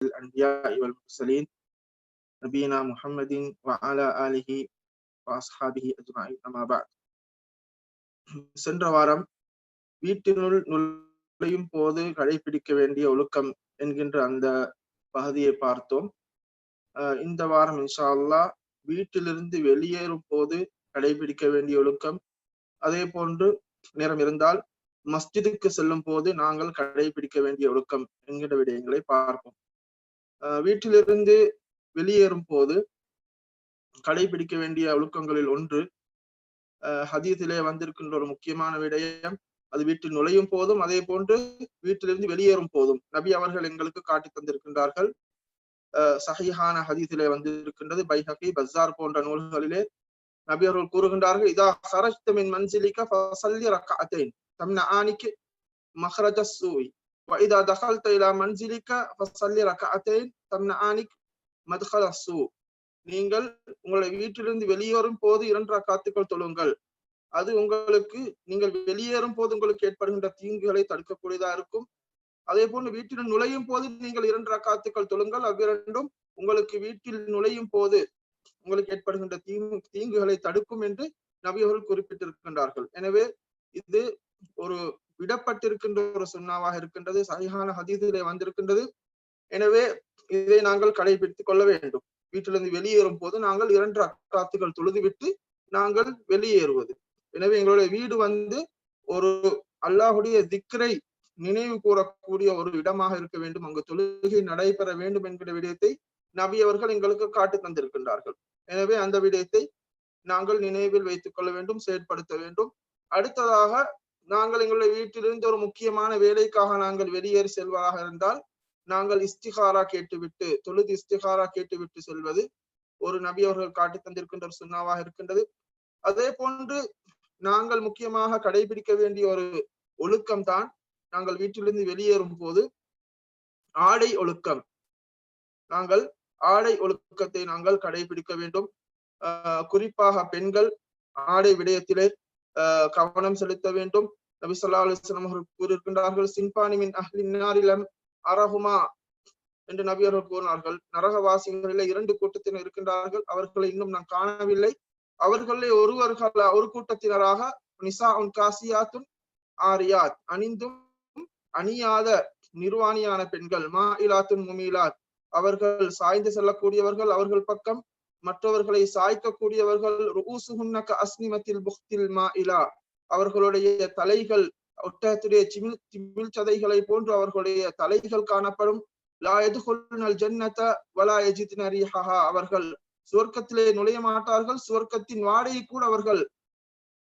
الأنبياء والمرسلين نبينا محمد وعلى آله وأصحابه أجمعين أما بعد சென்ற வாரம் வீட்டினுள் நுழையும் போது கடைபிடிக்க வேண்டிய ஒழுக்கம் என்கின்ற அந்த பகுதியை பார்த்தோம் இந்த வாரம் இன்ஷா அல்லா வீட்டிலிருந்து வெளியேறும் போது கடைபிடிக்க வேண்டிய ஒழுக்கம் அதே போன்று நேரம் இருந்தால் மஸ்ஜிதுக்கு செல்லும் போது நாங்கள் கடைபிடிக்க வேண்டிய ஒழுக்கம் என்கிற விடயங்களை பார்ப்போம் வீட்டிலிருந்து வெளியேறும் போது கடைபிடிக்க வேண்டிய ஒழுக்கங்களில் ஒன்று ஹதீஸிலே வந்திருக்கின்ற ஒரு முக்கியமான விடயம். அது வீட்டில் நுழையும் போதும் அதே போன்று வீட்டிலிருந்து வெளியேறும் போதும். நபி அவர்கள் எங்களுக்கு காட்டி தந்திருக்கின்றார்கள். சஹிஹான ஹதீஸிலே வந்திருக்கின்றது. பைஹகி பஸார் போன்ற நூல்களிலே நபி அவர்கள் கூறுகின்றார்கள் இதா ஹரஜ்த மின் மன்சிலிக ஃபஸல்லி தம்ன ஆனிக்கு மஹ்ரஜ وإذا دخلت إلى منزلك فصلي ركعتين تمنعانك مدخل السوء நீங்கள் உங்களை வீட்டிலிருந்து வெளியேறும் போது இரண்டு ரக்காத்துக்கள் தொழுங்கள் அது உங்களுக்கு நீங்கள் வெளியேறும் போது உங்களுக்கு ஏற்படுகின்ற தீங்குகளை தடுக்கக்கூடியதா இருக்கும் அதே போன்று வீட்டில் நுழையும் போது நீங்கள் இரண்டு ரக்காத்துக்கள் தொழுங்கள் அவ்விரண்டும் உங்களுக்கு வீட்டில் நுழையும் போது உங்களுக்கு ஏற்படுகின்ற தீங்கு தீங்குகளை தடுக்கும் என்று நபியவர்கள் குறிப்பிட்டிருக்கின்றார்கள் எனவே இது ஒரு விடப்பட்டிருக்கின்ற ஒரு சுண்ணாவாக இருக்கின்றது சரியான ஹதீதிலே வந்திருக்கின்றது. எனவே இதை நாங்கள் கடைபிடித்துக் கொள்ள வேண்டும். வீட்டிலிருந்து வெளியேறும் போது நாங்கள் இரண்டு அக்காத்துகள் தொழுதுவிட்டு நாங்கள் வெளியேறுவது. எனவே எங்களுடைய வீடு வந்து ஒரு அல்லாஹுடைய திக்ரை நினைவு கூறக்கூடிய ஒரு இடமாக இருக்க வேண்டும். அங்கு தொழுகை நடைபெற வேண்டும் என்கிற விடயத்தை நபி அவர்கள் எங்களுக்கு காட்டு தந்திருக்கின்றார்கள். எனவே அந்த விடயத்தை நாங்கள் நினைவில் வைத்துக் கொள்ள வேண்டும் செயற்படுத்த வேண்டும். அடுத்ததாக நாங்கள் எங்களுடைய வீட்டிலிருந்து ஒரு முக்கியமான வேலைக்காக நாங்கள் வெளியேறி செல்வதாக இருந்தால் நாங்கள் இஸ்திகாரா கேட்டுவிட்டு தொழுது இஸ்திகாரா கேட்டுவிட்டு செல்வது ஒரு நபி அவர்கள் காட்டி தந்திருக்கின்ற ஒரு சுண்ணாவாக இருக்கின்றது. அதே போன்று நாங்கள் முக்கியமாக கடைபிடிக்க வேண்டிய ஒரு ஒழுக்கம் தான் நாங்கள் வீட்டிலிருந்து வெளியேறும் போது ஆடை ஒழுக்கம். நாங்கள் ஆடை ஒழுக்கத்தை நாங்கள் கடைபிடிக்க வேண்டும். குறிப்பாக பெண்கள் ஆடை விடயத்திலே கவனம் செலுத்த வேண்டும். நபி சொல்லா அலுவலம் அவர்கள் கூறியிருக்கின்றார்கள் சின்பானிமின் அஹ்லின்னாரிலம் அரகுமா என்று நபி அவர்கள் கூறினார்கள். நரகவாசிகளில இரண்டு கூட்டத்தினர் இருக்கின்றார்கள். அவர்களை இன்னும் நான் காணவில்லை. அவர்களே ஒருவர்கள் ஒரு கூட்டத்தினராக நிசா உன் காசியாத்தும் ஆரியாத் அணிந்தும் அணியாத நிர்வாணியான பெண்கள் மா இலாத்தும் முமிலாத். அவர்கள் சாய்ந்து செல்லக்கூடியவர்கள் அவர்கள் பக்கம் மற்றவர்களை சாய்க்கக்கூடியவர்கள் அஸ்னிமத்தில் புக்தில் மா இலா அவர்களுடைய தலைகள் ஒட்டகத்துடைய சிமிழ் சிமிழ் சதைகளை போன்று அவர்களுடைய தலைகள் காணப்படும். லா எதுகொள்ளுனல் ஜன்னத வலா எஜித் நரிஹா அவர்கள் சுவர்க்கத்திலே நுழைய மாட்டார்கள் சுவர்க்கத்தின் வாடையை கூட அவர்கள்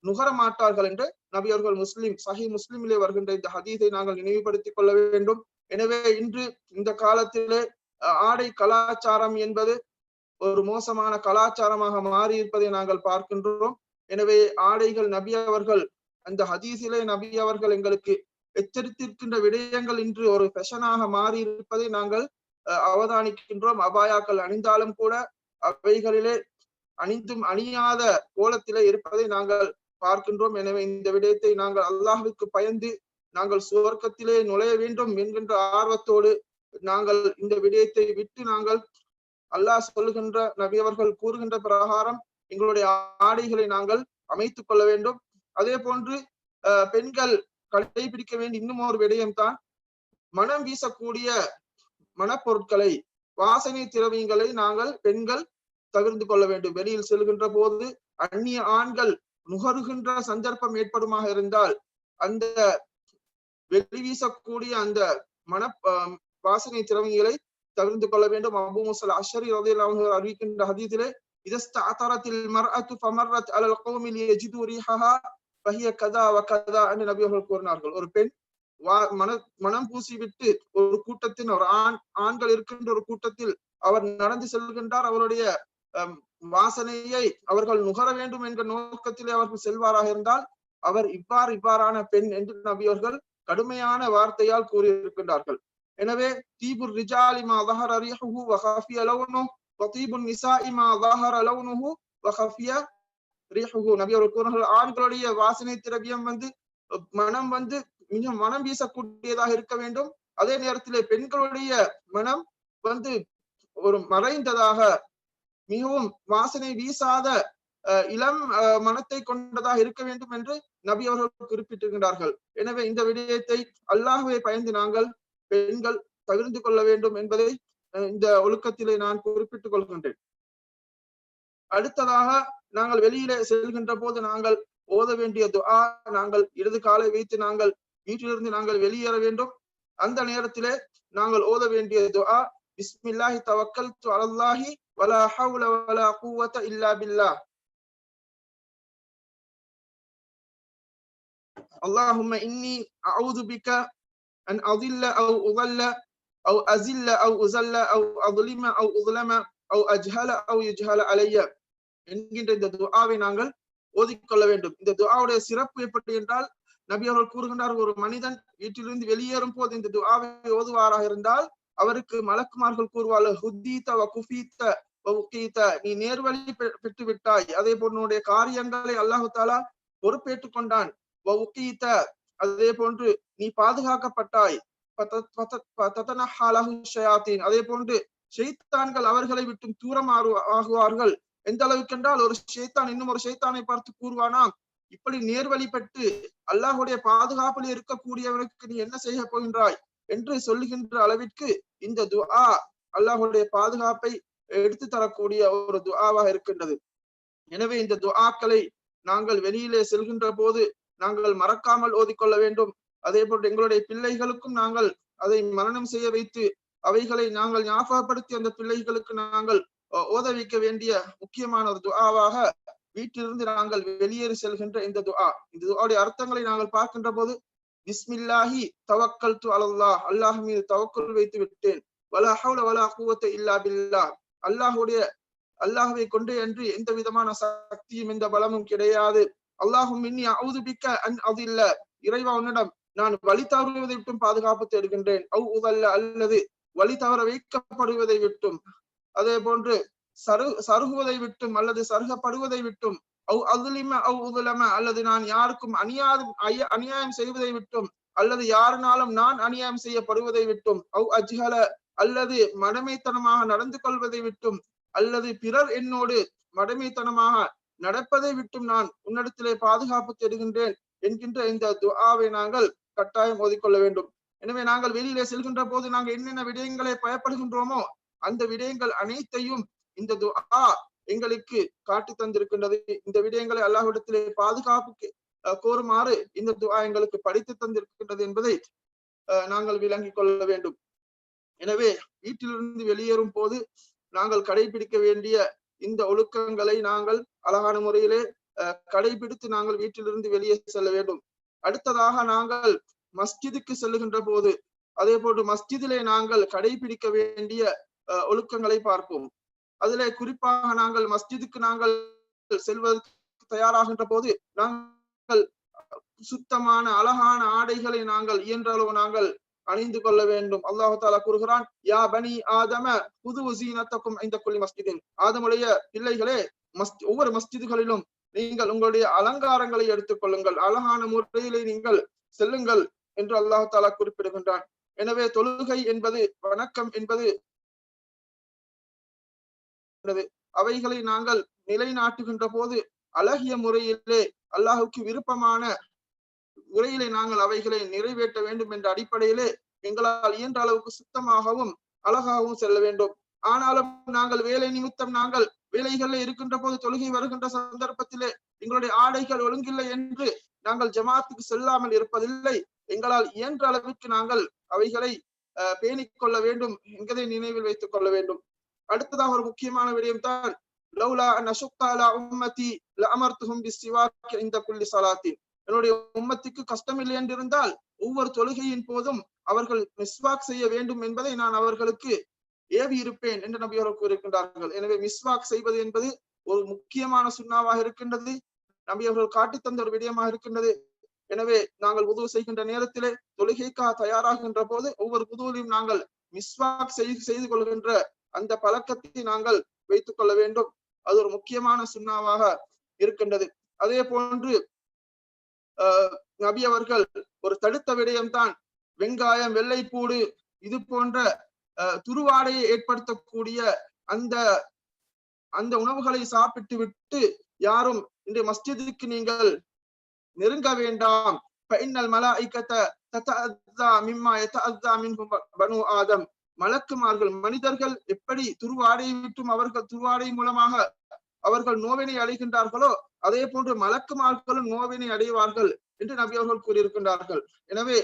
நுகர மாட்டார்கள் என்று நபி அவர்கள் முஸ்லிம் சஹி முஸ்லிமிலே வருகின்ற இந்த ஹதீஸை நாங்கள் நினைவுபடுத்திக் கொள்ள வேண்டும். எனவே இன்று இந்த காலத்திலே ஆடை கலாச்சாரம் என்பது ஒரு மோசமான கலாச்சாரமாக மாறி இருப்பதை நாங்கள் பார்க்கின்றோம். எனவே ஆடைகள் நபி அவர்கள் அந்த ஹதீஸிலே நபி அவர்கள் எங்களுக்கு எச்சரித்திருக்கின்ற விடயங்கள் இன்று ஒரு ஃபெஷனாக மாறி இருப்பதை நாங்கள் அவதானிக்கின்றோம். அபாயாக்கள் அணிந்தாலும் கூட அவைகளிலே அணிந்தும் அணியாத கோலத்திலே இருப்பதை நாங்கள் பார்க்கின்றோம். எனவே இந்த விடயத்தை நாங்கள் அல்லாஹுக்கு பயந்து நாங்கள் சுவர்க்கத்திலே நுழைய வேண்டும் என்கின்ற ஆர்வத்தோடு நாங்கள் இந்த விடயத்தை விட்டு நாங்கள் அல்லாஹ் சொல்லுகின்ற நபி அவர்கள் கூறுகின்ற பிரகாரம் எங்களுடைய ஆடைகளை நாங்கள் அமைத்துக் கொள்ள வேண்டும். அதே போன்று பெண்கள் கடைபிடிக்க வேண்டிய இன்னும் ஒரு விடயம் தான் மனம் வீசக்கூடிய மனப்பொருட்களை வாசனை திரவியங்களை நாங்கள் பெண்கள் தவிர்த்து கொள்ள வேண்டும். வெளியில் செல்கின்ற போது அந்நிய ஆண்கள் நுகருகின்ற சந்தர்ப்பம் ஏற்படுமாக இருந்தால் அந்த வெளி வீசக்கூடிய அந்த மன வாசனை திரவியங்களை தவிர்த்து கொள்ள வேண்டும். அபு முசல் அஷரி அவர்கள் அறிவிக்கின்ற ஹதீதிலே இதஸ்தாத்தரத்தில் மர்அத்து ஃபமர்ரத் அலல் கௌமில் யஜிது ரீஹஹா ஃபஹிய கதா வ கதா என்று நபி அவர்கள் கூறினார்கள். ஒரு பெண் மனம் பூசி விட்டு ஒரு கூட்டத்தின் ஒரு ஆண் ஆண்கள் இருக்கின்ற ஒரு கூட்டத்தில் அவர் நடந்து செல்கின்றார். அவருடைய வாசனையை அவர்கள் நுகர வேண்டும் என்ற நோக்கத்திலே அவர்கள் செல்வாராக இருந்தால் அவர் இவ்வாறு இவ்வாறான பெண் என்று நபி அவர்கள் கடுமையான வார்த்தையால் கூறியிருக்கின்றார்கள். எனவே தீபுர் ரிஜாலிமா தஹர் அரிஹு வஹாஃபிய லவுனு வதீபுன் நிசாஇமா தஹர் லவுனுஹு வஹாஃபிய ரிஹுஹு. நபி அவர்கள் கூறினார்கள் ஆண்களுடைய வாசனை திரவியம் வந்து மனம் வந்து மிக மனம் வீசக்கூடியதாக இருக்க வேண்டும். அதே நேரத்திலே பெண்களுடைய மனம் வந்து ஒரு மறைந்ததாக மிகவும் வாசனை வீசாத அஹ், இளம் அஹ், மனத்தை கொண்டதாக இருக்க வேண்டும் என்று நபி அவர்கள் குறிப்பிட்டிருக்கிறார்கள். எனவே இந்த விடயத்தை அல்லாஹுவை பயந்து நாங்கள் பெண்கள் தகுந்து கொள்ள வேண்டும் என்பதை இந்த ஒழுக்கத்திலே நான் குறிப்பிட்டுக் கொள்கின்றேன். அடுத்ததாக நாங்கள் வெளியிலே செல்கின்ற போது நாங்கள் ஓத வேண்டிய துஆ நாங்கள் இடது காலை வைத்து நாங்கள் வீட்டிலிருந்து நாங்கள் வெளியேற வேண்டும். அந்த நேரத்திலே நாங்கள் ஓத வேண்டிய துஆ பிஸ்மில்லாஹி தவக்கல் அல்லாஹி அலல்லாஹி வலா ஹவுல வலா குவத இல்லா பில்லா அல்லாஹும்ம இன்னி அவுது பிக்க أن أضل أو أضل أو أزل أو أزل أو أظلم أو أظلم أو أجهل أو يجهل علي என்கின்ற இந்த துஆவை நாங்கள் ஓதிக்கொள்ள வேண்டும் இந்த துஆவுடைய சிறப்பு எப்படி என்றால் நபி அவர்கள் கூறுகின்றார் ஒரு மனிதன் வீட்டிலிருந்து வெளியேறும் போது இந்த துஆவை ஓதுவாராக இருந்தால் அவருக்கு மலக்குமார்கள் கூறுவார்கள் ஹுத்தீத வ குஃபீத்த வ உக்கீத்த நீ நேர்வழி பெ- பெற்று விட்டாய் அதே போன்று உன்னுடைய காரியங்களை அல்லாஹு தாலா பொறுப்பேற்றுக் கொண்டான் வ உக்கீத்த அதே போன்று நீ பாதுகாக்கப்பட்டாய். அதே போன்று ஷெய்தான்கள் அவர்களை விட்டும் தூரம் ஆறு- ஆகுவார்கள். எந்த அளவுக்கு என்றால் ஒரு ஷெய்தான் இன்னும் ஒரு ஷெய்தானை பார்த்து கூறுவானாம். இப்படி நேர்வழிப்பட்டு அல்லாஹுடைய பாதுகாப்பில் இருக்கக்கூடியவனுக்கு நீ என்ன செய்ய போகின்றாய்? என்று சொல்லுகின்ற அளவிற்கு இந்த துஆ அல்லாஹுடைய பாதுகாப்பை எடுத்து தரக்கூடிய ஒரு துஆவாக இருக்கின்றது. எனவே இந்த துஆக்களை நாங்கள் வெளியிலே செல்கின்ற போது நாங்கள் மறக்காமல் ஓதிக்கொள்ள வேண்டும். அதே போன்று எங்களுடைய பிள்ளைகளுக்கும் நாங்கள் அதை மரணம் செய்ய வைத்து அவைகளை நாங்கள் ஞாபகப்படுத்தி அந்த பிள்ளைகளுக்கு நாங்கள் ஓத வைக்க வேண்டிய முக்கியமான ஒரு துஆவாக வீட்டிலிருந்து நாங்கள் வெளியேறி செல்கின்ற இந்த துஆ இந்த துஆவுடைய அர்த்தங்களை நாங்கள் பார்க்கின்ற போது பிஸ்மில்லாஹி தவக்கல்து அலல்லாஹ். அல்லாஹ் மீது தவக்குல் வைத்து விட்டேன். வலா ஹவுல வலா கூவத்தை இல்லா பில்லா அல்லாஹுடைய அல்லாஹுவை கொண்டு என்று எந்த விதமான சக்தியும் எந்த பலமும் கிடையாது. அல்லாஹும் இன்னி அன் அதில்ல. இறைவா உன்னிடம் நான் வழி தவறுவதை விட்டும் பாதுகாப்பு தேடுகின்றேன். அவ் உதல்ல அல்லது வழி தவற வைக்கப்படுவதை விட்டும். அதே போன்று சரு சருகுவதை விட்டும் அல்லது சருகப்படுவதை விட்டும். அவ் அதுலிம அவ் உதுலம அல்லது நான் யாருக்கும் அநியாயம் அநியாயம் செய்வதை விட்டும். அல்லது யாருனாலும் நான் அநியாயம் செய்யப்படுவதை விட்டும். அவ் அஜ்ஹல அல்லது மடமைத்தனமாக நடந்து கொள்வதை விட்டும். அல்லது பிறர் என்னோடு மடமைத்தனமாக நடப்பதை விட்டும் நான் உன்னிடத்திலே பாதுகாப்பு தேடுகின்றேன் என்கின்ற இந்த துஆவை நாங்கள் கட்டாயம் ஓதிக்கொள்ள வேண்டும். எனவே நாங்கள் வெளியிலே செல்கின்ற போது நாங்கள் என்னென்ன விடயங்களை பயப்படுகின்றோமோ அந்த விடயங்கள் அனைத்தையும் இந்த துஆ எங்களுக்கு காட்டி தந்திருக்கின்றது. இந்த விடயங்களை அல்லாஹ்விடத்திலே பாதுகாப்புக்கு அஹ், கோருமாறு இந்த துஆ எங்களுக்கு படித்து தந்திருக்கின்றது என்பதை அஹ், நாங்கள் விளங்கிக் கொள்ள வேண்டும். எனவே வீட்டிலிருந்து வெளியேறும் போது நாங்கள் கடைபிடிக்க வேண்டிய இந்த ஒழுக்கங்களை நாங்கள் அழகான முறையிலே கடைபிடித்து நாங்கள் வீட்டிலிருந்து வெளியே செல்ல வேண்டும். அடுத்ததாக நாங்கள் மஸ்ஜிதுக்கு செல்லுகின்ற போது அதே போன்று மஸ்ஜிதிலே நாங்கள் கடைபிடிக்க வேண்டிய அஹ், ஒழுக்கங்களை பார்ப்போம். அதிலே குறிப்பாக நாங்கள் மஸ்ஜிதுக்கு நாங்கள் செல்வதற்கு தயாராகின்ற போது நாங்கள் சுத்தமான அழகான ஆடைகளை நாங்கள் இயன்ற அளவு நாங்கள் அணிந்து கொள்ள வேண்டும். அல்லாஹு தாலா கூறுகிறான் யா பனி ஆதம புது உசீனத்தக்கும் இந்த கொல்லி மஸ்ஜிதின். ஆதமுடைய பிள்ளைகளே மஸ் ஒவ்வொரு மஸ்ஜிதுகளிலும் நீங்கள் உங்களுடைய அலங்காரங்களை எடுத்துக் கொள்ளுங்கள். அழகான முறையிலே நீங்கள் செல்லுங்கள் என்று அல்லாஹு தாலா குறிப்பிடுகின்றான். எனவே தொழுகை என்பது வணக்கம் என்பது அவைகளை நாங்கள் நிலைநாட்டுகின்ற போது அழகிய முறையிலே அல்லாஹுக்கு விருப்பமான முறையிலே நாங்கள் அவைகளை நிறைவேற்ற வேண்டும் என்ற அடிப்படையிலே எங்களால் இயன்ற அளவுக்கு சுத்தமாகவும் அழகாகவும் செல்ல வேண்டும். ஆனாலும் நாங்கள் வேலை நிமித்தம் நாங்கள் வேலைகள்ல இருக்கின்ற போது தொழுகை வருகின்ற சந்தர்ப்பத்திலே எங்களுடைய ஆடைகள் ஒழுங்கில்லை என்று நாங்கள் ஜமாத்துக்கு செல்லாமல் இருப்பதில்லை. எங்களால் இயன்ற அளவுக்கு நாங்கள் அவைகளை பேணிக் கொள்ள வேண்டும். என்பதை நினைவில் வைத்துக் கொள்ள வேண்டும். அடுத்ததாக ஒரு முக்கியமான விடயம் தான் லவ்லா நசுக்தாலா உம்மதி அமர்த்துகும் பிஸ்ஸிவாக் இந்த புள்ளி ஸலாத்தின் என்னுடைய உம்மத்துக்கு கஷ்டம் இல்லை என்றிருந்தால் ஒவ்வொரு தொழுகையின் போதும் அவர்கள் மிஸ்வாக் செய்ய வேண்டும் என்பதை நான் அவர்களுக்கு ஏவி இருப்பேன் என்று நபி அவர்கள் கூறியிருக்கின்றார்கள். எனவே மிஸ்வாக் செய்வது என்பது ஒரு முக்கியமான சுண்ணாவாக இருக்கின்றது. நபி அவர்கள் காட்டித் தந்த ஒரு விடயமாக இருக்கின்றது. எனவே நாங்கள் உதவு செய்கின்ற நேரத்திலே தொழுகைக்காக தயாராகின்ற போது ஒவ்வொரு புதுவிலையும் நாங்கள் மிஸ்வாக் செய்து கொள்கின்ற அந்த பழக்கத்தை நாங்கள் வைத்துக் கொள்ள வேண்டும். அது ஒரு முக்கியமான சுண்ணாவாக இருக்கின்றது. அதே போன்று நபி அவர்கள் ஒரு தடுத்த விடயம்தான். வெங்காயம் வெள்ளைப்பூடு இது போன்ற துருவாடையை ஏற்படுத்தக்கூடிய அந்த அந்த உணவுகளை சாப்பிட்டு விட்டு யாரும் இந்த மஸ்ஜிதுக்கு நீங்கள் நெருங்க வேண்டாம். பனு ஆதம். மலக்குமார்கள் மனிதர்கள் எப்படி துருவாடையை விட்டும் அவர்கள் துருவாடை மூலமாக அவர்கள் நோவினை அடைகின்றார்களோ அதே போன்று மலக்குமார்களும் நோவினை அடைவார்கள் என்று நபி அவர்கள் கூறியிருக்கின்றார்கள். எனவே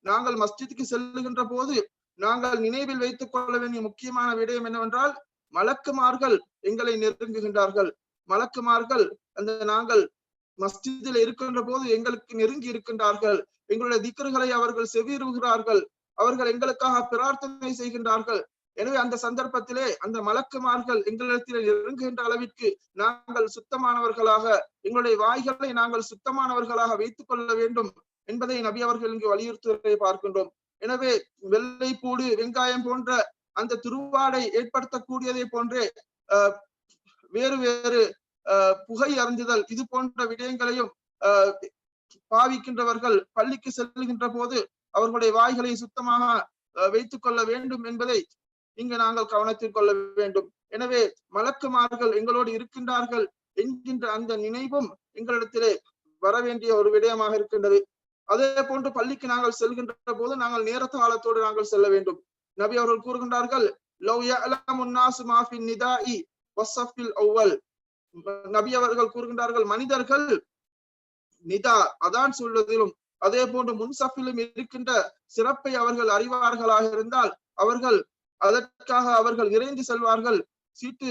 நாங்கள் மஸ்ஜிதுக்கு செல்லுகின்ற போது நாங்கள் நினைவில் வைத்துக் கொள்ள வேண்டிய முக்கியமான விடயம் என்னவென்றால் மலக்குமார்கள் எங்களை நெருங்குகின்றார்கள். மலக்குமார்கள் அந்த நாங்கள் மஸ்ஜிதில் இருக்கின்ற போது எங்களுக்கு நெருங்கி இருக்கின்றார்கள். எங்களுடைய திக்கர்களை அவர்கள் செவியுறுகிறார்கள் அவர்கள் எங்களுக்காக பிரார்த்தனை செய்கின்றார்கள். எனவே அந்த சந்தர்ப்பத்திலே அந்த மலக்குமார்கள் எங்களிடத்தில் நெருங்குகின்ற அளவிற்கு நாங்கள் சுத்தமானவர்களாக எங்களுடைய வாய்களை நாங்கள் சுத்தமானவர்களாக வைத்துக் கொள்ள வேண்டும் என்பதை நபி அவர்கள் இங்கு வலியுறுத்துவதை பார்க்கின்றோம். எனவே வெள்ளை பூடு வெங்காயம் போன்ற அந்த துருவாடை ஏற்படுத்தக்கூடியதை போன்றே அஹ், வேறு வேறு அஹ், புகை அறிஞ்சுதல் இது போன்ற விடயங்களையும் அஹ், பாவிக்கின்றவர்கள் பள்ளிக்கு செல்லுகின்ற போது அவர்களுடைய வாய்களை சுத்தமாக அஹ், வைத்துக் கொள்ள வேண்டும் என்பதை இங்கு நாங்கள் கவனத்தில் கொள்ள வேண்டும். எனவே மலக்குமார்கள் எங்களோடு இருக்கின்றார்கள் என்கின்ற அந்த நினைவும் எங்களிடத்திலே வர வேண்டிய ஒரு விடயமாக இருக்கின்றது. அதே போன்று பள்ளிக்கு நாங்கள் செல்கின்ற போது நாங்கள் நேரத்து காலத்தோடு நாங்கள் செல்ல வேண்டும். நபி அவர்கள் கூறுகின்றார்கள் நபி அவர்கள் கூறுகின்றார்கள் மனிதர்கள் நிதா அதான் சொல்வதிலும் அதே போன்று முன்சஃபிலும் இருக்கின்ற சிறப்பை அவர்கள் அறிவார்களாக இருந்தால் அவர்கள் அதற்காக அவர்கள் இறைந்து செல்வார்கள். சீட்டு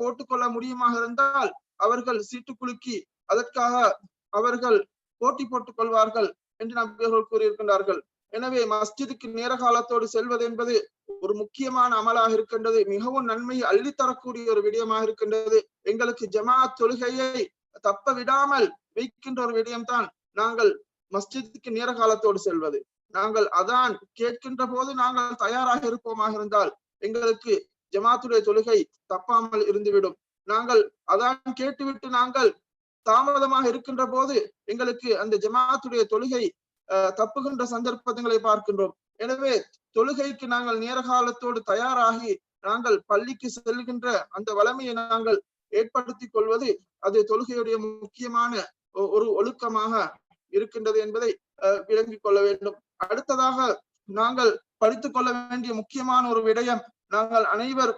போட்டுக்கொள்ள முடியுமாக இருந்தால் அவர்கள் சீட்டு குலுக்கி அதற்காக அவர்கள் போட்டி போட்டுக் கொள்வார்கள். என்று நபி கூறியிருக்கின்றார்கள். எனவே மஸ்ஜிதுக்கு நேர காலத்தோடு செல்வது என்பது ஒரு முக்கியமான அமலாக இருக்கின்றது. மிகவும் நன்மையை அள்ளித்தரக்கூடிய ஒரு விடயமாக இருக்கின்றது. எங்களுக்கு ஜமாத் தொழுகையை தப்ப விடாமல் வைக்கின்ற ஒரு விடயம்தான் நாங்கள் மஸ்ஜிதுக்கு நேர காலத்தோடு செல்வது. நாங்கள் அதான் கேட்கின்ற போது நாங்கள் தயாராக இருப்போமாக இருந்தால் எங்களுக்கு ஜமாத்துடைய தொழுகை தப்பாமல் இருந்துவிடும். நாங்கள் அதான் கேட்டுவிட்டு நாங்கள் தாமதமாக இருக்கின்ற போது எங்களுக்கு அந்த ஜமாத்துடைய தொழுகை தப்புகின்ற சந்தர்ப்பங்களை பார்க்கின்றோம். எனவே தொழுகைக்கு நாங்கள் நேர காலத்தோடு தயாராகி நாங்கள் பள்ளிக்கு செல்கின்ற அந்த வளமையை நாங்கள் ஏற்படுத்திக் கொள்வது அது தொழுகையுடைய முக்கியமான ஒ- ஒரு ஒழுக்கமாக இருக்கின்றது என்பதை அஹ், விளங்கிக் கொள்ள வேண்டும். அடுத்ததாக நாங்கள் படித்துக் கொள்ள வேண்டிய முக்கியமான ஒரு விடயம் நாங்கள் அனைவர்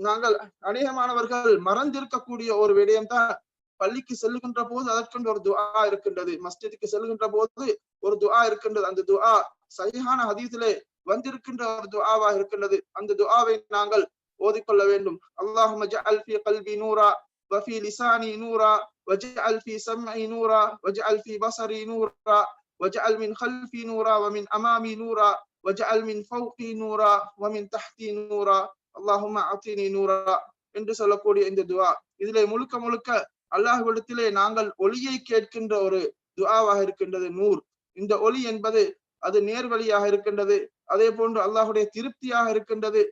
நாங்கள் அநேகமானவர்கள் மறந்திருக்கக்கூடிய ஒரு விடயம் தான் பள்ளிக்கு செல்லுகின்ற போது அதற்கென்று ஒரு துஆ இருக்கின்றது மஸ்ஜிதுக்கு செல்லுகின்ற போது ஒரு துஆ இருக்கின்றது அந்த துஆ சரியான ஹதீஸிலே வந்திருக்கின்ற ஒரு துஆவாக இருக்கின்றது அந்த துஆவை நாங்கள் ஓதிக்கொள்ள வேண்டும் அல்லாஹும்ம ஜஅல் ஃபீ கல்பி நூரா வஃபீ லிசானி நூரா வஜஅல் ஃபீ சம்இ நூரா வஜஅல் ஃபீ பஸரி நூரா வஜஅல் மின் خلفي நூரா ومن امامي நூரா வஜஅல் மின் ஃபௌகி நூரா ومن تحتي நூரா அல்லாஹும்ம அத்தினி நூரா என்று சொல்லக்கூடிய இந்த துஆ இதிலே முழுக்க முழுக்க அல்லாஹ்விடத்திலே நாங்கள் ஒளியை கேட்கின்ற ஒரு துஆவாக இருக்கின்றது நூர். இந்த ஒளி என்பது அது நேர்வழியாக இருக்கின்றது. அதே போன்று அல்லாஹுடைய திருப்தியாக இருக்கின்றது.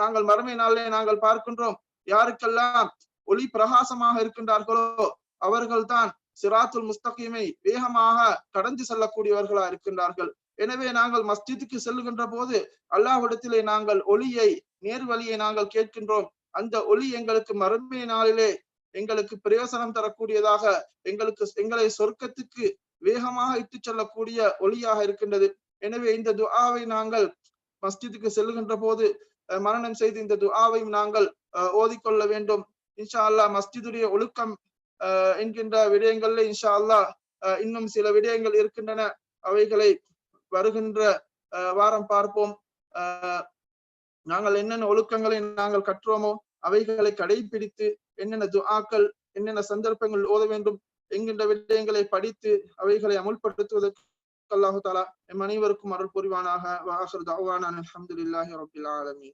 நாங்கள் மறுமை நாளிலே நாங்கள் பார்க்கின்றோம் யாருக்கெல்லாம் ஒளி பிரகாசமாக இருக்கின்றார்களோ அவர்கள்தான் சிராத்துல் முஸ்தகிமை வேகமாக கடந்து செல்லக்கூடியவர்களா இருக்கின்றார்கள். எனவே நாங்கள் மஸ்ஜிதுக்கு செல்லுகின்ற போது அல்லாஹ்விடத்திலே நாங்கள் ஒளியை நேர்வழியை நாங்கள் கேட்கின்றோம். அந்த ஒளி எங்களுக்கு மறுமை நாளிலே எங்களுக்கு பிரயோசனம் தரக்கூடியதாக எங்களுக்கு எங்களை சொர்க்கத்துக்கு வேகமாக இட்டுச் செல்லக்கூடிய ஒளியாக இருக்கின்றது. எனவே இந்த துஆவை நாங்கள் மஸ்ஜிதுக்கு செல்லுகின்ற போது மரணம் செய்து இந்த துஆவையும் நாங்கள் ஓதிக்கொள்ள வேண்டும். இன்ஷா அல்லாஹ் மஸ்ஜிதுடைய ஒழுக்கம் அஹ், என்கின்ற விடயங்கள்ல இன்ஷா அல்லாஹ் அஹ், இன்னும் சில விடயங்கள் இருக்கின்றன. அவைகளை வருகின்ற அஹ், வாரம் பார்ப்போம். அஹ், நாங்கள் என்னென்ன ஒழுக்கங்களை நாங்கள் கற்றோமோ அவைகளை கடைபிடித்து என்னென்ன துஆக்கள் என்னென்ன சந்தர்ப்பங்கள் ஓத வேண்டும் என்கின்ற விடயங்களை படித்து அவைகளை அமுல்படுத்துவதற்கு அல்லாஹு தாலா எம் அனைவருக்கும் அருள் புரிவானாக. வாஹர் தவானான் அல்ஹம்துலில்லாஹி ரப்பில் ஆலமி